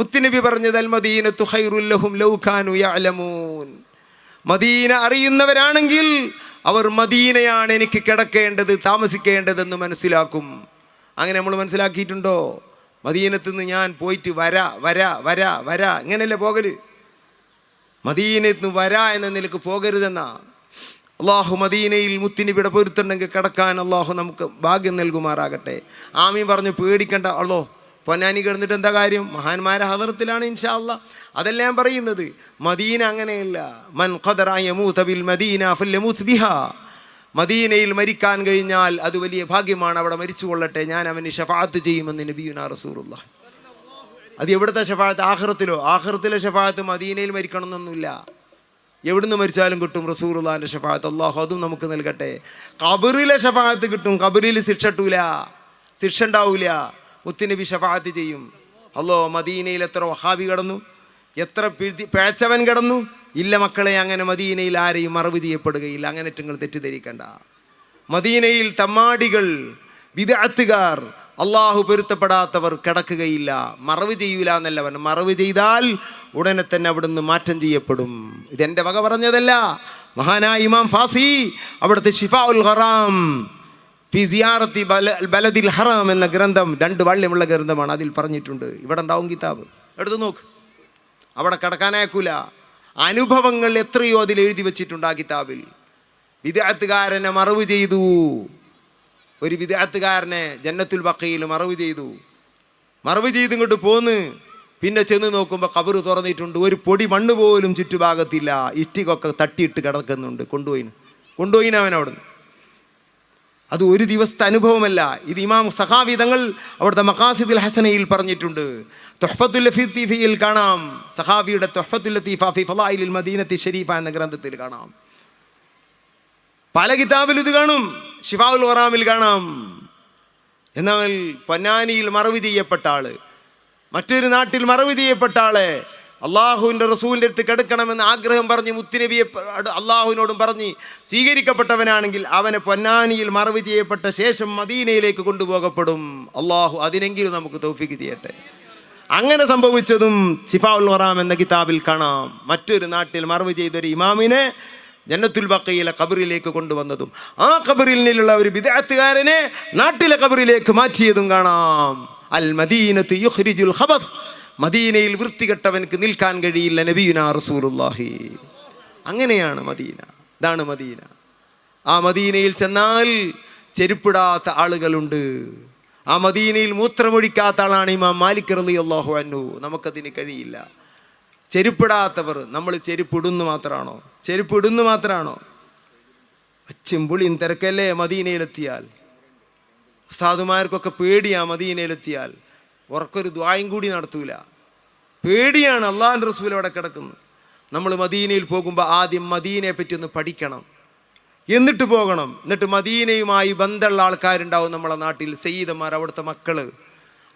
മുത്തുനബി പറഞ്ഞത് അൽ Medina തുഹൈറുല്ലഹും യഅലമൂൻ. Medina അറിയുന്നവരാണെങ്കിൽ അവർ മദീനയാണ് എനിക്ക് കിടക്കേണ്ടത് താമസിക്കേണ്ടതെന്ന് മനസ്സിലാക്കും. അങ്ങനെ നമ്മൾ മനസ്സിലാക്കിയിട്ടുണ്ടോ? മദീനത്ത് നിന്ന് ഞാൻ പോയിട്ട് വരാ വരാ വരാ വരാ ഇങ്ങനെയല്ലേ പോകൽ? മദീനത്ത് നിന്ന് വരാ എന്ന നിലയ്ക്ക് പോകരുതെന്നാ. അള്ളാഹു മദീനയിൽ മുത്തിനിവിടെ പൊരുത്തുണ്ടെങ്കിൽ കിടക്കാൻ അള്ളാഹു നമുക്ക് ഭാഗ്യം നൽകുമാറാകട്ടെ. ആമീൻ പറഞ്ഞു പേടിക്കണ്ട അള്ളോ പൊന്നാനി കിടന്നിട്ട് എന്താ കാര്യം? മഹാന്മാരെ ഹദറത്തിലാണ് ഇൻഷാ അല്ലാ അതല്ല ഞാൻ പറയുന്നത്. മദീന അങ്ങനെയല്ല. മൻ മൂത്തബിൽ മദീന ഫല്ലമൂത്ത് മദീനയിൽ മരിക്കാൻ കഴിഞ്ഞാൽ അത് വലിയ ഭാഗ്യമാണ്. അവിടെ മരിച്ചു കൊള്ളട്ടെ ഞാൻ അവന് ഷഫാത്ത് ചെയ്യുമെന്ന് നബിയുന റസൂറുള്ള അത് എവിടുത്തെ ഷഫാത്ത് ആഹ്റത്തിലോ ആഹ്റത്തിലെ ഷഫാത്ത് മദീനയിൽ മരിക്കണമെന്നൊന്നുമില്ല. എവിടുന്ന് മരിച്ചാലും കിട്ടും റസൂറുള്ളാന്റെ ഷഫാത്ത് അള്ളാഹു അതും നമുക്ക് നൽകട്ടെ. കബറിലെ ഷഫാത്ത് കിട്ടും. കബറിൽ ശിക്ഷ ഇട്ടൂല. ശിക്ഷ ഉണ്ടാവൂല. മുത്തുനബി ഷഫാത്ത് ചെയ്യും. അല്ലോ മദീനയിൽ എത്ര വഹാബി കടന്നു? എത്ര പിഴുതി പിഴച്ചവൻ കിടന്നു? ഇല്ല മക്കളെ അങ്ങനെ മദീനയിൽ ആരെയും മറവ് ചെയ്യപ്പെടുകയില്ല. അങ്ങനെ നിങ്ങൾ തെറ്റിദ്ധരിക്കണ്ട. മദീനയിൽ തമ്മാടികൾ വിദഗ്ധുകാർ അള്ളാഹു പൊരുത്തപ്പെടാത്തവർ കിടക്കുകയില്ല. മറവ് ചെയ്യൂല എന്നല്ലവൻ. മറവ് ചെയ്താൽ ഉടനെ തന്നെ അവിടുന്ന് മാറ്റം ചെയ്യപ്പെടും. ഇതെന്റെ വക പറഞ്ഞതല്ല. മഹാനായ ഇമാം ഫാസി അവിടുത്തെ ഷിഫാ ഉൽ ഹറാം ഫി സിയാറത്തി ബല ബലദിൽ ഹറാം എന്ന ഗ്രന്ഥം രണ്ട് വള്ളിയമുള്ള ഗ്രന്ഥമാണ് അതിൽ പറഞ്ഞിട്ടുണ്ട്. ഇവിടെ ഉണ്ടാവും കിതാബ്? എടുത്തു നോക്ക്. അവിടെ കിടക്കാനേക്കൂല അനുഭവങ്ങൾ എത്രയോ അതിൽ എഴുതി വെച്ചിട്ടുണ്ട് ആ കിതാബിൽ. വിദ്യാർത്ഥുകാരനെ മറവ് ചെയ്തു. ഒരു വിദ്യാർത്ഥുകാരനെ ജന്നത്തുൽ ബക്കയിൽ മറവ് ചെയ്തു. മറവ് ചെയ്ത് ഇങ്ങോട്ട് പോന്ന്. പിന്നെ ചെന്ന് നോക്കുമ്പോൾ കബറ് തുറന്നിട്ടുണ്ട്. ഒരു പൊടി മണ്ണ് പോലും ചുറ്റുഭാഗത്തില്ല. ഇഷ്ടികൊക്കെ തട്ടിയിട്ട് കിടക്കുന്നുണ്ട്. കൊണ്ടുപോയിന്. കൊണ്ടുപോയിന് അവൻ അവിടുന്ന് അത് ഒരു ദിവസത്തെ അനുഭവമല്ല. ഇത് ഇമാം സഹാവിതങ്ങൾ അവിടുത്തെ മഖാസിദുൽ ഹസനയിൽ പറഞ്ഞിട്ടുണ്ട്. തൊഹഫത്തുൽ ലഫീഫിയിൽ കാണാം. സഹാബിയുടെ തൊഹഫത്തുൽ ലത്തീഫ ഫി ഫലായിൽ മദീനത്തി ഷരീഫ എന്ന ഗ്രന്ഥത്തിൽ കാണാം. പല കിതാബിൽ ഇത് കാണും. ഷിഫാവുൽ വറാമിൽ കാണാം. എന്നാൽ പൊന്നാനിയിൽ മറവ് ചെയ്യപ്പെട്ട ആൾ മറ്റൊരു നാട്ടിൽ മറവ് ചെയ്യപ്പെട്ട ആളെ അള്ളാഹുവിന്റെ റസൂലിന്റെ അടുത്ത് കിടക്കണമെന്ന് ആഗ്രഹം പറഞ്ഞ് മുത്തുനബിയെ അള്ളാഹുവിനോടും പറഞ്ഞ് സ്വീകരിക്കപ്പെട്ടവനാണെങ്കിൽ അവനെ പൊന്നാനിയിൽ മറവ് ചെയ്യപ്പെട്ട ശേഷം മദീനയിലേക്ക് കൊണ്ടുപോകപ്പെടും. അള്ളാഹു അതിനെങ്കിലും നമുക്ക് തൗഫിക്ക് ചെയ്യട്ടെ. അങ്ങനെ സംഭവിച്ചതും ഷിഫാഉൽ വറാം എന്ന കിതാബിൽ കാണാം. മറ്റൊരു നാട്ടിൽ മറവ് ചെയ്തൊരു ഇമാമിനെ ജന്നത്തുൽ ബക്കയിലെ കബറിലേക്ക് കൊണ്ടുവന്നതും ആ കബറിൽ നിന്നുള്ള ഒരു വിദഗ്ധകാരനെ നാട്ടിലെ കബറിലേക്ക് മാറ്റിയതും കാണാം. അൽ മദീനത്ത് യുഹ്രിജുൽ ഖബത്ത് മദീനയിൽ വൃത്തികെട്ടവനക്ക് നിൽക്കാൻ കഴിയില്ല നബിയുന റസൂലുള്ളാഹി. അങ്ങനെയാണ് മദീന. ഇതാണ് മദീന. ആ മദീനയിൽ ചെന്നാൽ ചെരുപ്പിടാത്ത ആളുകളുണ്ട്. ആ മദീനയിൽ മൂത്രമൊഴിക്കാത്ത ആളാണ് ഇമാം മാലിക് റലി അള്ളാഹു അന്നു നമുക്കതിന് കഴിയില്ല. ചെരുപ്പിടാത്തവർ നമ്മൾ ചെരുപ്പിടുന്നു മാത്രമാണോ? ചെരുപ്പിടുന്നു മാത്രമാണോ? ചെമ്പുളിയും തിരക്കല്ലേ മദീനയിലെത്തിയാൽ? സാധുമാർക്കൊക്കെ പേടിയാ മദീനയിലെത്തിയാൽ. ഉറക്കൊരു ദ്വായം കൂടി നടത്തൂല. പേടിയാണ് അള്ളാഹാൻ റസൂൽ അവിടെ കിടക്കുന്നത്. നമ്മൾ മദീനയിൽ പോകുമ്പോൾ ആദ്യം മദീനയെ പറ്റി ഒന്ന് പഠിക്കണം. എന്നിട്ട് പോകണം. എന്നിട്ട് മദീനയുമായി ബന്ധമുള്ള ആൾക്കാരുണ്ടാവും നമ്മളെ നാട്ടിൽ. സെയ്തന്മാർ അവിടുത്തെ മക്കൾ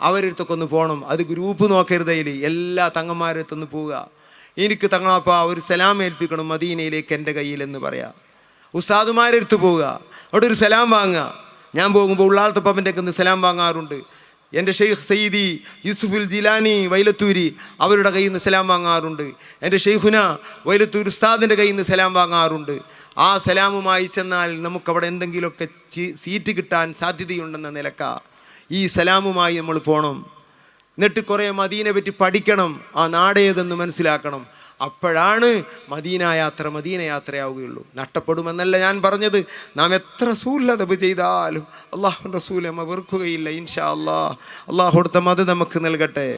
അവരടുത്തൊക്കെ ഒന്ന് പോകണം അത് ഗ്രൂപ്പ് നോക്കരുതയിൽ എല്ലാ തങ്ങന്മാരടുത്തൊന്ന് പോവുക. എനിക്ക് തങ്ങളപ്പ ഒരു സലാം ഏൽപ്പിക്കണം മദീനയിലേക്ക് എന്റെ കയ്യിൽ എന്ന് പറയാം. ഉസ്താദുമാരെടുത്ത് പോവുക. അവിടെ ഒരു സലാം വാങ്ങുക. ഞാൻ പോകുമ്പോൾ ഉള്ളാളത്തപ്പന്റെ ഒന്ന് സലാം വാങ്ങാറുണ്ട്. എന്റെ ഷെയ്ഖ് സയ്യിദി യൂസുഫുൽ ജിലാനി വൈലത്തൂരി അവരുടെ കയ്യിൽ നിന്ന് സലാം വാങ്ങാറുണ്ട്. എന്റെ ഷെയ്ഖുന വൈലത്തൂർ ഉസ്താദിന്റെ കയ്യിൽ നിന്ന് സലാം വാങ്ങാറുണ്ട്. ആ സലാമുമായി ചെന്നാൽ നമുക്കവിടെ എന്തെങ്കിലുമൊക്കെ സീറ്റ് കിട്ടാൻ സാധ്യതയുണ്ടെന്ന നിലക്ക. ഈ സലാമുമായി നമ്മൾ പോകണം എന്നിട്ട് കുറേ മദീനെ പറ്റി പഠിക്കണം. ആ നാടേതെന്ന് മനസ്സിലാക്കണം. അപ്പോഴാണ് മദീന യാത്ര മദീന യാത്രയാവുകയുള്ളൂ. നഷ്ടപ്പെടുമെന്നല്ല ഞാൻ പറഞ്ഞത്. നാം എത്ര സൂല്ലതബ് ചെയ്താലും അള്ളാഹു റസൂൽ നമ്മ വെറുക്കുകയില്ല ഇൻഷാ അള്ളാഹ് അള്ളാഹു കൊടുത്ത മത് നമുക്ക് നൽകട്ടെ.